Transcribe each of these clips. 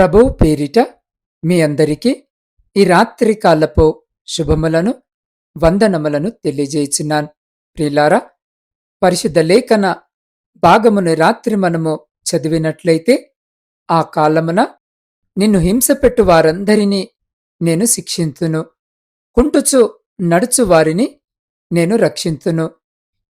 ప్రభువు పేరిట మీ అందరికీ ఈ రాత్రి కాలపు శుభములను వందనములను తెలియజేయుచున్నాను ప్రియులారా పరిశుద్ధ లేఖన భాగమును రాత్రి మనము చదివినట్లయితే ఆ కాలమున నిన్ను హింసపెట్టు వారందరినీ నేను శిక్షింతును. కుంటుచు నడుచు వారిని నేను రక్షింతును.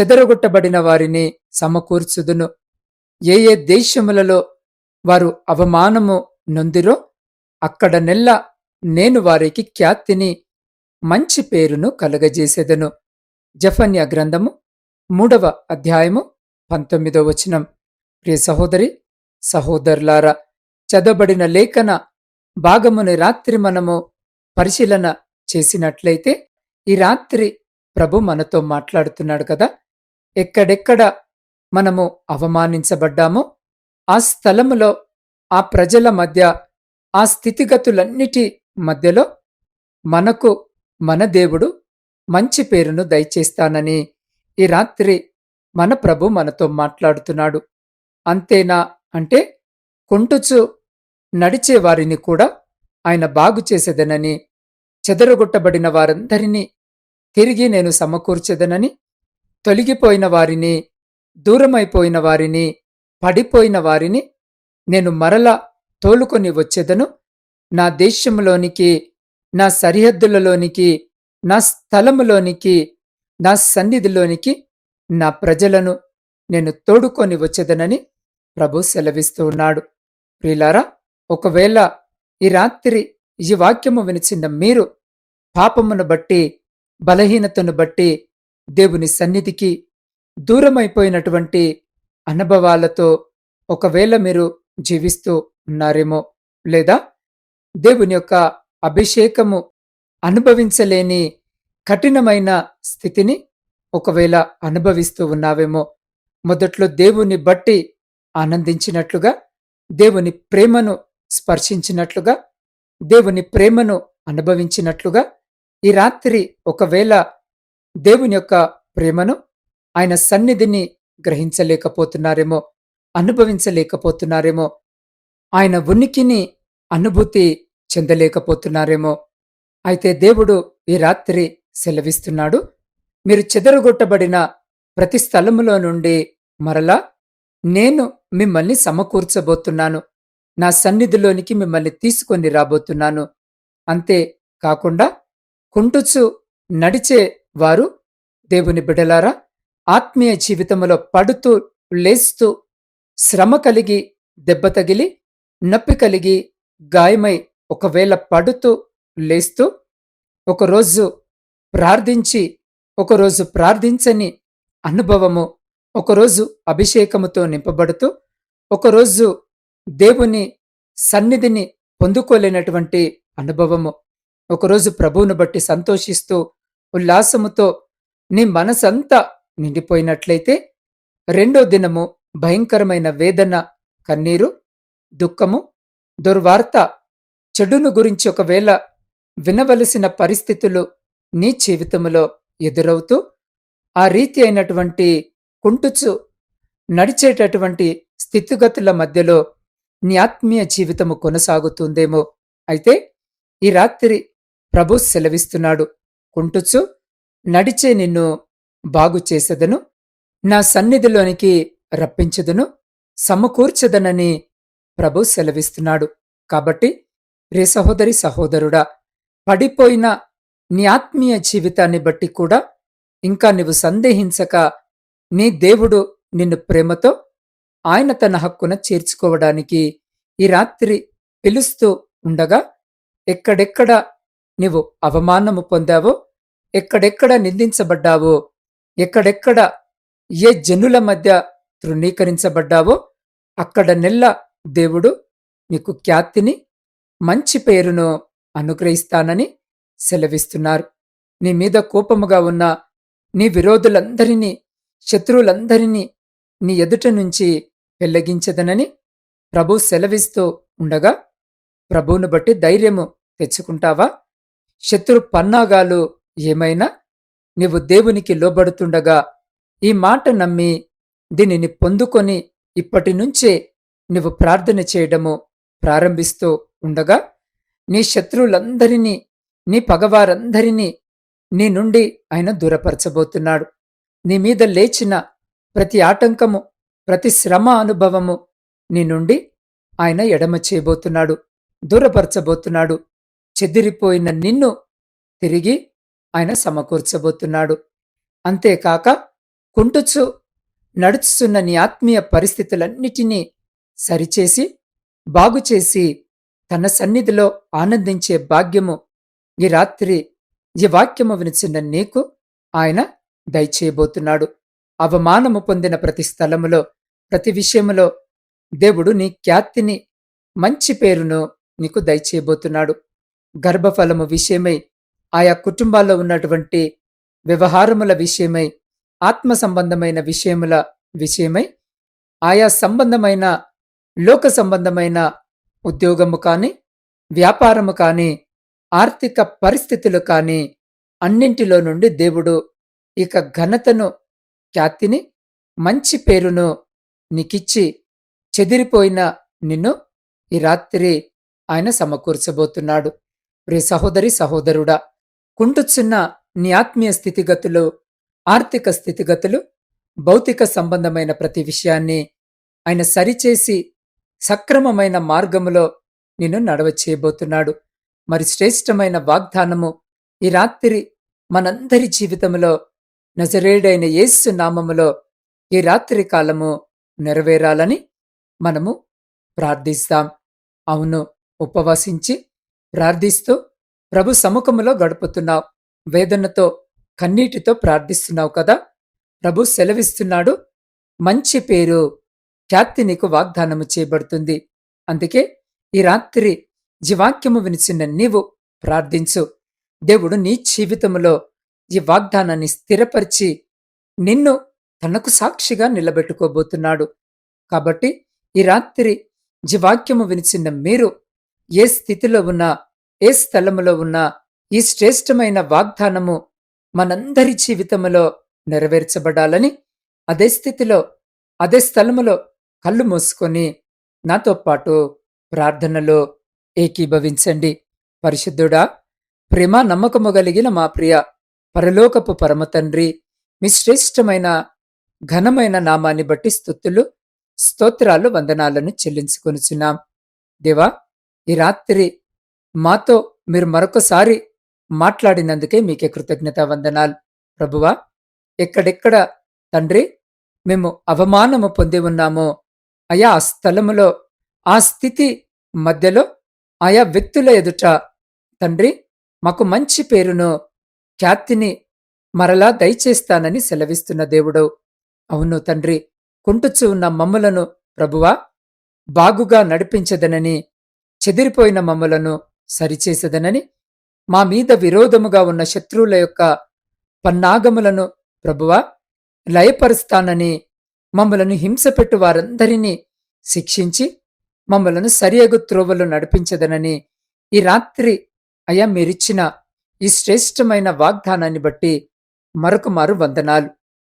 చెదరగొట్టబడిన వారిని సమకూర్చుదును. ఏ ఏ దేశములలో వారు అవమానము నొందిరో? అక్కడ నెల్ల నేను వారికి ఖ్యాతిని మంచి పేరును కలగజేసేదను. జఫన్య గ్రంథము మూడవ అధ్యాయము పంతొమ్మిదో వచనం. ప్రియ సహోదరి సహోదరులారా చదవబడిన లేఖన భాగముని రాత్రి మనము పరిశీలన చేసినట్లయితే ఈ రాత్రి ప్రభు మనతో మాట్లాడుతున్నాడు కదా? ఎక్కడెక్కడ మనము అవమానించబడ్డామో ఆ స్థలములో ఆ ప్రజల మధ్య ఆ స్థితిగతులన్నిటి మధ్యలో మనకు మన దేవుడు మంచి పేరును దయచేస్తానని ఈ రాత్రి మన ప్రభు మనతో మాట్లాడుతున్నాడు. అంతేనా అంటే కుంటుచు నడిచే వారిని కూడా ఆయన బాగు చేసేదనని చెదరగొట్టబడిన వారందరినీ తిరిగి నేను సమకూర్చెదనని తొలగిపోయిన వారిని దూరమైపోయిన వారిని పడిపోయిన వారిని నేను మరలా తోలుకొని వచ్చేదను. నా దేశంలోనికి నా సరిహద్దులలోనికి నా స్థలములోనికి నా సన్నిధిలోనికి నా ప్రజలను నేను తోడుకొని వచ్చేదనని ప్రభు సెలవిస్తూ ఉన్నాడు. ప్రియులారా ఒకవేళ ఈ రాత్రి ఈ వాక్యము వినిచిన మీరు పాపమును బట్టి బలహీనతను బట్టి దేవుని సన్నిధికి దూరమైపోయినటువంటి అనుభవాలతో ఒకవేళ మీరు జీవిస్తూ ఉన్నారేమో లేదా? దేవుని యొక్క అభిషేకము అనుభవించలేని కఠినమైన స్థితిని ఒకవేళ అనుభవిస్తూ ఉన్నావేమో మొదట్లో దేవుని బట్టి ఆనందించినట్లుగా దేవుని ప్రేమను స్పర్శించినట్లుగా దేవుని ప్రేమను అనుభవించినట్లుగా ఈ రాత్రి ఒకవేళ దేవుని యొక్క ప్రేమను ఆయన సన్నిధిని గ్రహించలేకపోతున్నారేమో అనుభవించలేకపోతున్నారేమో. ఆయన ఉనికిని అనుభూతి చెందలేకపోతున్నారేమో. అయితే దేవుడు ఈ రాత్రి సెలవిస్తున్నాడు మీరు చెదరగొట్టబడిన ప్రతి స్థలములో నుండి మరలా నేను మిమ్మల్ని సమకూర్చబోతున్నాను నా సన్నిధిలోనికి మిమ్మల్ని తీసుకొని రాబోతున్నాను. అంతే కాకుండా కుంటుచు నడిచే వారు దేవుని బిడలారా ఆత్మీయ జీవితంలో పడుతూ లేస్తూ శ్రమ కలిగి దెబ్బ తగిలి నొప్పి కలిగి గాయమై ఒకవేళ పడుతూ లేస్తూ ఒకరోజు ప్రార్థించి ఒకరోజు ప్రార్థించని అనుభవము ఒకరోజు అభిషేకముతో నింపబడుతూ ఒకరోజు దేవుని సన్నిధిని పొందుకోలేనటువంటి అనుభవము. ఒకరోజు ప్రభువును బట్టి సంతోషిస్తూ ఉల్లాసముతో నీ మనసంతా నిండిపోయినట్లయితే రెండో దినము భయంకరమైన వేదన కన్నీరు దుఃఖము దుర్వార్త చెడును గురించి ఒకవేళ వినవలసిన పరిస్థితులు నీ జీవితములో ఎదురవుతూ ఆ రీతి అయినటువంటి కుంటుచు నడిచేటటువంటి స్థితిగతుల మధ్యలో నీ ఆత్మీయ జీవితము కొనసాగుతుందేమో. అయితే ఈ రాత్రి ప్రభు సెలవిస్తున్నాడు కుంటుచు నడిచే నిన్ను బాగు చేసెదను నా సన్నిధిలోనికి రప్పించదును సమకూర్చదనని ప్రభు సెలవిస్తున్నాడు. కాబట్టి రే సహోదరి సహోదరుడా పడిపోయిన నీ ఆత్మీయ జీవితాన్ని బట్టి కూడా ఇంకా నీవు సందేహించక నీ దేవుడు నిన్ను ప్రేమతో ఆయన తన హక్కున చేర్చుకోవడానికి ఈ రాత్రి పిలుస్తూ ఉండగా ఎక్కడెక్కడ నీవు అవమానము పొందావో ఎక్కడెక్కడ నిందించబడ్డావో ఎక్కడెక్కడ ఏ జనుల మధ్య తృణీకరించబడ్డావో అక్కడ నెల్ల దేవుడు నీకు ఖ్యాతిని మంచి పేరును అనుగ్రహిస్తానని సెలవిస్తున్నారు. నీ మీద కోపముగా ఉన్న నీ విరోధులందరినీ శత్రువులందరినీ నీ ఎదుట నుంచి వెల్లగించదనని ప్రభు సెలవిస్తూ ఉండగా ప్రభువును బట్టి ధైర్యము తెచ్చుకుంటావా? శత్రు పన్నాగాలు ఏమైనా? నీవు దేవునికి లోబడుతుండగా ఈ మాట నమ్మి దీనిని పొందుకొని ఇప్పటి నుంచే నువ్వు ప్రార్థన చేయడము ప్రారంభిస్తూ ఉండగా నీ శత్రువులందరినీ నీ పగవారందరినీ నీ నుండి ఆయన దూరపరచబోతున్నాడు. నీ మీద లేచిన ప్రతి ఆటంకము ప్రతి శ్రమ అనుభవము నీ నుండి ఆయన ఎడమ చేయబోతున్నాడు దూరపరచబోతున్నాడు. చెదిరిపోయిన నిన్ను తిరిగి ఆయన సమకూర్చబోతున్నాడు. అంతేకాక కుంటుచు నడుచుతున్న నీ ఆత్మీయ పరిస్థితులన్నిటినీ సరిచేసి బాగుచేసి తన సన్నిధిలో ఆనందించే భాగ్యము ఈ రాత్రి ఈ వాక్యము వినిచిన నీకు ఆయన దయచేయబోతున్నాడు. అవమానము పొందిన ప్రతి స్థలములో ప్రతి విషయములో దేవుడు నీ ఖ్యాతిని మంచి పేరును నీకు దయచేయబోతున్నాడు. గర్భఫలము విషయమై ఆయా కుటుంబాల్లో ఉన్నటువంటి వ్యవహారముల విషయమై ఆత్మ సంబంధమైన విషయముల విషయమై ఆయా సంబంధమైన లోక సంబంధమైన ఉద్యోగము కానీ వ్యాపారము కానీ ఆర్థిక పరిస్థితులు కానీ అన్నింటిలో నుండి దేవుడు ఇక ఘనతను ఖ్యాతిని మంచి పేరును నీకిచ్చి చెదిరిపోయిన నిన్ను ఈ రాత్రి ఆయన సమకూర్చబోతున్నాడు. ప్రియ సహోదరి సహోదరుడా కుంటుచున్న నీ ఆత్మీయ స్థితిగతులు ఆర్థిక స్థితిగతులు భౌతిక సంబంధమైన ప్రతి విషయాన్ని ఆయన సరిచేసి సక్రమమైన మార్గములో నిన్ను నడవచేయబోతున్నాడు. మరి శ్రేష్టమైన వాగ్దానము ఈ రాత్రి మనందరి జీవితంలో నజరేడైన యేసు నామములో ఈ రాత్రి కాలము నెరవేరాలని మనము ప్రార్థిస్తాం. అవును ఉపవసించి ప్రార్థిస్తూ ప్రభు సముఖములో గడుపుతున్నావు. వేదనతో కన్నీటితో ప్రార్థిస్తున్నావు కదా. ప్రభు సెలవిస్తున్నాడు. మంచి పేరు ఖ్యాతి నీకు వాగ్దానము చేయబడుతుంది. అందుకే ఈ రాత్రి జీవాక్యము వినిచిన నీవు ప్రార్థించు. దేవుడు నీ జీవితములో ఈ వాగ్దానాన్ని స్థిరపరిచి నిన్ను తనకు సాక్షిగా నిలబెట్టుకోబోతున్నాడు. కాబట్టి ఈ రాత్రి జీవాక్యము వినిచిన మీరు ఏ స్థితిలో ఉన్నా ఏ స్థలములో ఉన్నా ఈ శ్రేష్టమైన వాగ్దానము మనందరి జీవితములో నెరవేర్చబడాలని అదే స్థితిలో అదే స్థలములో కళ్ళు మూసుకొని నాతో పాటు ప్రార్థనలో ఏకీభవించండి. పరిశుద్ధుడా ప్రేమ నమ్మకము కలిగిన మా ప్రియ పరలోకపు పరమ తండ్రి మీ శ్రేష్టమైన ఘనమైన నామాన్ని బట్టి స్థుతులు స్తోత్రాలు వందనాలను చెల్లించుకొనుచున్నాం. దేవా ఈ రాత్రి మాతో మీరు మరొకసారి మాట్లాడినందుకే మీకే కృతజ్ఞత వందనాలు. ప్రభువా ఎక్కడెక్కడ తండ్రి మేము అవమానము పొంది ఉన్నామో అయా ఆ స్థలములో ఆ స్థితి మధ్యలో ఆయా వ్యక్తుల ఎదుట తండ్రి మాకు మంచి పేరును ఖ్యాతిని మరలా దయచేస్తానని సెలవిస్తున్న దేవుడు. అవును తండ్రి కుంటుచు ఉన్న మమ్ములను ప్రభువా బాగుగా నడిపించదనని చెదిరిపోయిన మమ్ములను సరిచేసదనని మా మీద విరోధముగా ఉన్న శత్రువుల యొక్క పన్నాగములను ప్రభువా లయపరుస్తానని మమ్మలను హింసపెట్టు వారందరినీ శిక్షించి మమ్మలను సరియగు త్రోవలు నడిపించదనని ఈ రాత్రి అయ్యా మీరిచ్చిన ఈ శ్రేష్టమైన వాగ్దానాన్ని బట్టి మరొక మారు వందనాలు.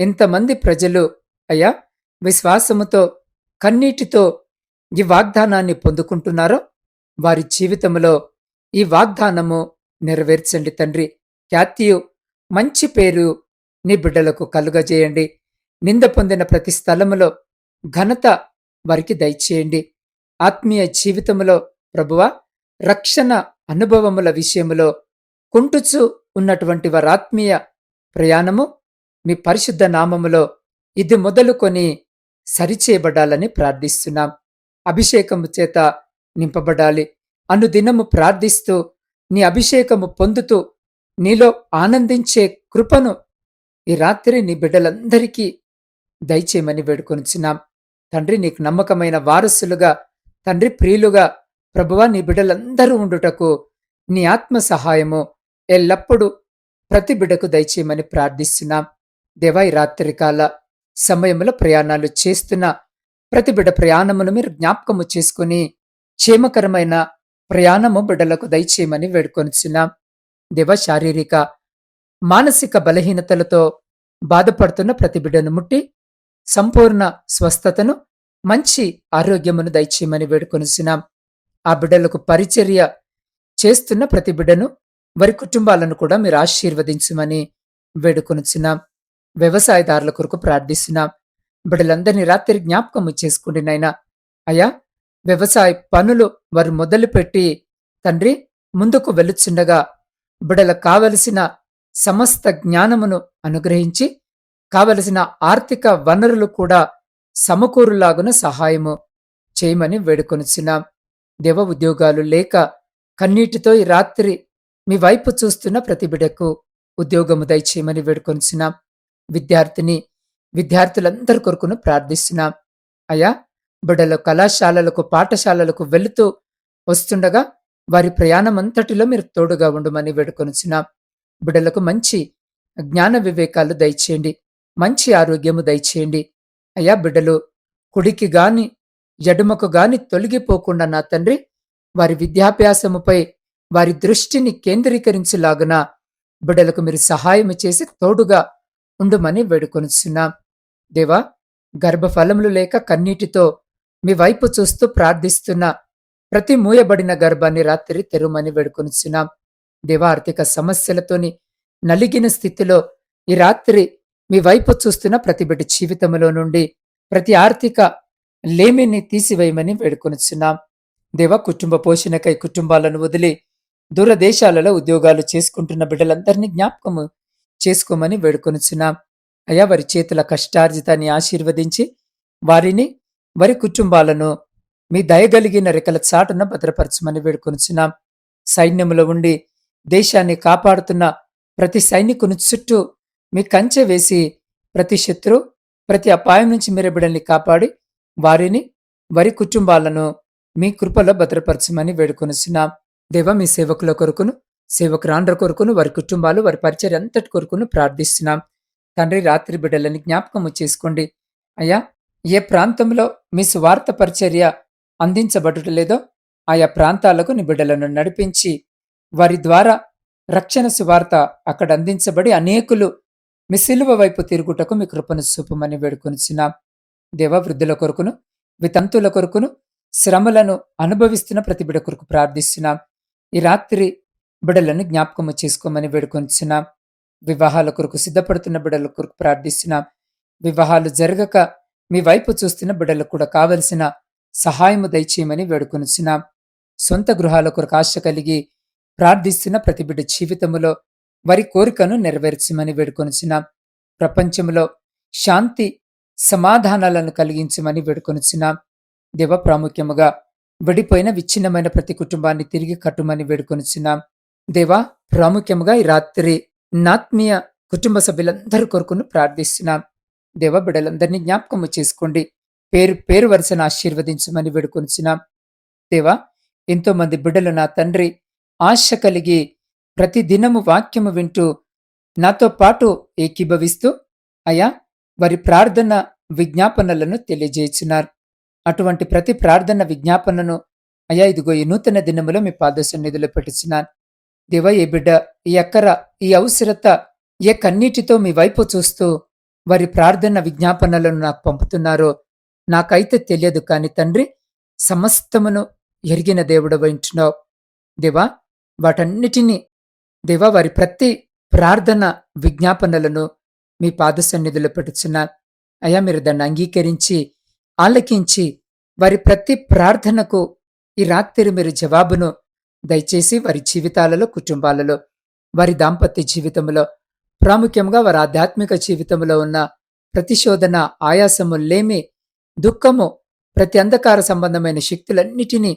ఎంతమంది ప్రజలు అయ్యా విశ్వాసముతో కన్నీటితో ఈ వాగ్దానాన్ని పొందుకుంటున్నారో వారి జీవితంలో ఈ వాగ్దానము నెరవేర్చండి తండ్రి. ఖ్యాతియు మంచి పేరు నీ బిడ్డలకు కలుగజేయండి. నింద పొందిన ప్రతి స్థలములో ఘనత వారికి దయచేయండి. ఆత్మీయ జీవితములో ప్రభువ రక్షణ అనుభవముల విషయములో కుంటుచు ఉన్నటువంటి వారి ఆత్మీయ ప్రయాణము మీ పరిశుద్ధ నామములో ఇది మొదలుకొని సరిచేయబడాలని ప్రార్థిస్తున్నాం. అభిషేకము చేత నింపబడాలి. అనుదినము ప్రార్థిస్తూ నీ అభిషేకము పొందుతూ నీలో ఆనందించే కృపను ఈ రాత్రి నీ బిడ్డలందరికీ దయచేయమని వేడుకొనిచున్నాం. తండ్రి నీకు నమ్మకమైన వారసులుగా తండ్రి ప్రియులుగా ప్రభువా నీ బిడ్డలందరూ ఉండుటకు నీ ఆత్మ సహాయము ఎల్లప్పుడూ ప్రతి బిడ్డకు దయచేయమని ప్రార్థిస్తున్నాం. దేవా ఈ రాత్రికాల సమయంలో ప్రయాణాలు చేస్తున్న ప్రతి బిడ్డ ప్రయాణమును మీరు జ్ఞాపకము చేసుకుని క్షేమకరమైన ప్రయాణము బిడ్డలకు దయచేయమని వేడుకొనిచున్నాం. దేవ శారీరక మానసిక బలహీనతలతో బాధపడుతున్న ప్రతి బిడ్డను ముట్టి సంపూర్ణ స్వస్థతను మంచి ఆరోగ్యమును దయచేయమని వేడుకొనిచున్నాం. ఆ బిడ్డలకు పరిచర్య చేస్తున్న ప్రతి బిడ్డను వారి కుటుంబాలను కూడా మీరు ఆశీర్వదించమని వేడుకొనిచున్నాం. వ్యవసాయదారుల కొరకు ప్రార్థిస్తున్నాం. బిడ్డలందరినీ రాత్రి జ్ఞాపకము చేసుకోండి నాయనా. అయ్యా వ్యవసాయ పనులు వారు మొదలుపెట్టి తండ్రి ముందుకు వెలుచుండగా బిడల కావలసిన సమస్త జ్ఞానమును అనుగ్రహించి కావలసిన ఆర్థిక వనరులు కూడా సమకూరులాగున సహాయము చేయమని వేడుకొనుచున్నాం. దేవ ఉద్యోగాలు లేక కన్నీటితో ఈ రాత్రి మీ వైపు చూస్తున్న ప్రతి బిడకు ఉద్యోగము దయచేయమని వేడుకొనుచున్నాం. విద్యార్థిని విద్యార్థులందరి కొరకును ప్రార్థిస్తున్నాం. అయ్యా బిడ్డలు కళాశాలలకు పాఠశాలలకు వెళుతూ వస్తుండగా వారి ప్రయాణం అంతటిలో మీరు తోడుగా ఉండమని వేడుకొనిచున్నాం. బిడ్డలకు మంచి జ్ఞాన వివేకాలు దయచేయండి. మంచి ఆరోగ్యము దయచేయండి. అయ్యా బిడ్డలు కుడికి గాని ఎడుమకు గాని తొలగిపోకుండా నా తండ్రి వారి విద్యాభ్యాసముపై వారి దృష్టిని కేంద్రీకరించులాగున బిడ్డలకు మీరు సహాయం చేసి తోడుగా ఉండుమని వేడుకొనిచున్నాం. దేవా గర్భఫలములు లేక కన్నీటితో మీ వైపు చూస్తూ ప్రార్థిస్తున్న ప్రతి మూయబడిన గర్భాన్ని రాత్రి తెరుమని వేడుకొనిచున్నాం. దేవా ఆర్థిక సమస్యలతోని నలిగిన స్థితిలో ఈ రాత్రి మీ వైపు చూస్తున్న ప్రతి బిడ్డ జీవితంలో నుండి ప్రతి ఆర్థిక లేమిని తీసివేయమని వేడుకొనిచున్నాం. దేవ కుటుంబ పోషణకై కుటుంబాలను వదిలి దూరదేశాలలో ఉద్యోగాలు చేసుకుంటున్న బిడ్డలందరినీ జ్ఞాపకము చేసుకోమని వేడుకొనిచున్నాం. అయా వారి చేతుల కష్టార్జితాన్ని ఆశీర్వదించి వారిని వారి కుటుంబాలను మీ దయగలిగిన రెక్కల చాటున భద్రపరచమని వేడుకొనిచున్నాం. సైన్యములో ఉండి దేశాన్ని కాపాడుతున్న ప్రతి సైనికుని చుట్టూ మీ కంచె వేసి ప్రతి శత్రు ప్రతి అపాయం నుంచి మీరు బిడ్డల్ని కాపాడి వారిని వారి కుటుంబాలను మీ కృపలో భద్రపరచమని వేడుకొనిచున్నాం. దేవ మీ సేవకుల కొరకును సేవకురాండ్ర కొరకును వారి కుటుంబాలు వారి పరిచయం అంతటి కొరకును ప్రార్థిస్తున్నాం. తండ్రి రాత్రి బిడ్డలని జ్ఞాపకము చేసుకోండి. అయ్యా ఏ ప్రాంతంలో మీ స్వార్థ పరిచర్య అందించబడుటలేదో ఆయా ప్రాంతాలకు నిబిడలను నడిపించి వారి ద్వారా రక్షణ సువార్త అక్కడ అందించబడి అనేకులు మీ సిలువ వైపు తిరుగుటకు మీ కృపను చూపమని వేడుకొనిచున్నాం. దేవ వృద్ధుల కొరకును వితంతుల కొరకును శ్రమలను అనుభవిస్తున్న ప్రతి బిడ కొరకు ప్రార్థిస్తున్నాం. ఈ రాత్రి బిడలను జ్ఞాపకము చేసుకోమని వేడుకొనిచున్నాం. వివాహాల కొరకు సిద్ధపడుతున్న బిడల కొరకు ప్రార్థిస్తున్నాం. వివాహాలు జరగక మీ వైపు చూస్తున్న బిడ్డలకు కూడా కావలసిన సహాయము దయచేయమని వేడుకొనిచున్నాం. సొంత గృహాల కొరకు ఆశ కలిగి ప్రార్థిస్తున్న ప్రతి బిడ్డ జీవితములో వారి కోరికను నెరవేర్చమని వేడుకొనిచున్నాం. ప్రపంచంలో శాంతి సమాధానాలను కలిగించమని వేడుకొనిచున్నాం. దేవ ప్రాముఖ్యముగా విడిపోయిన విచ్ఛిన్నమైన ప్రతి కుటుంబాన్ని తిరిగి కట్టుమని వేడుకొనిచున్నాం. దేవా ప్రాముఖ్యముగా ఈ రాత్రి నాత్మీయ కుటుంబ సభ్యులందరి కొరకును ప్రార్థిస్తున్నాం. దేవ బిడ్డలందరినీ జ్ఞాపకము చేసుకోండి. పేరు పేరు వరుసను ఆశీర్వదించమని వేడుకొనిచున్నాం. దేవా ఎంతోమంది బిడ్డలు నా తండ్రి ఆశ కలిగి ప్రతి దినము వాక్యము వింటూ నాతో పాటు ఏకీభవిస్తూ అయా వారి ప్రార్థన విజ్ఞాపనలను తెలియజేస్తున్నారు అటువంటి ప్రతి ప్రార్థన విజ్ఞాపనను అయా ఇదిగో ఈ నూతన దినములో మీ పాదసన్నిధిలో పెట్టుచున్నాను. దేవ ఏ బిడ్డ ఈ అక్కర ఈ అవసరత ఏ కన్నీటితో మీ వైపు చూస్తూ వారి ప్రార్థన విజ్ఞాపనలను నాకు పంపుతున్నారో నాకైతే తెలియదు కాని తండ్రి సమస్తమును ఎరిగిన దేవుడు వింటున్నావు దేవా వాటన్నిటినీ దేవా వారి ప్రతి ప్రార్థన విజ్ఞాపనలను మీ పాద సన్నిధిలో పెడుచున్నా అయ్యా మీరు దాన్ని అంగీకరించి ఆలకించి వారి ప్రతి ప్రార్థనకు ఈ రాత్రి మీరు జవాబును దయచేసి వారి జీవితాలలో కుటుంబాలలో వారి దాంపత్య జీవితంలో ప్రాముఖ్యంగా వారి ఆధ్యాత్మిక జీవితంలో ఉన్న ప్రతిశోధన ఆయాసము లేమి దుఃఖము ప్రతి అంధకార సంబంధమైన శక్తులన్నిటినీ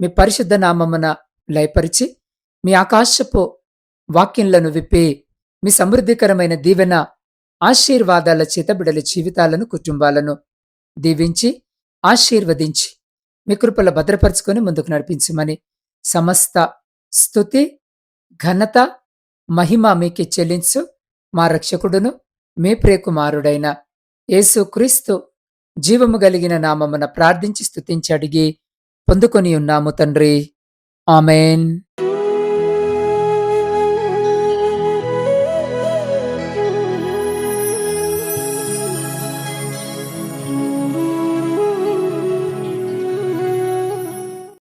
మీ పరిశుద్ధ నామమున లయపరిచి మీ ఆకాశపు వాక్యంలను విప్పి మీ సమృద్ధికరమైన దీవెన ఆశీర్వాదాల చేత బిడల జీవితాలను కుటుంబాలను దీవించి ఆశీర్వదించి మీ కృపల భద్రపరుచుకొని ముందుకు నడిపించమని సమస్త స్థుతి ఘనత మహిమ మీకే చెల్లించు. మా రక్షకుడును మీ ప్రియకుమారుడైన యేసుక్రీస్తు జీవము కలిగిన నామమున ప్రార్థించి స్థుతించి అడిగి పొందుకొని ఉన్నాము తండ్రి. ఆమెన్.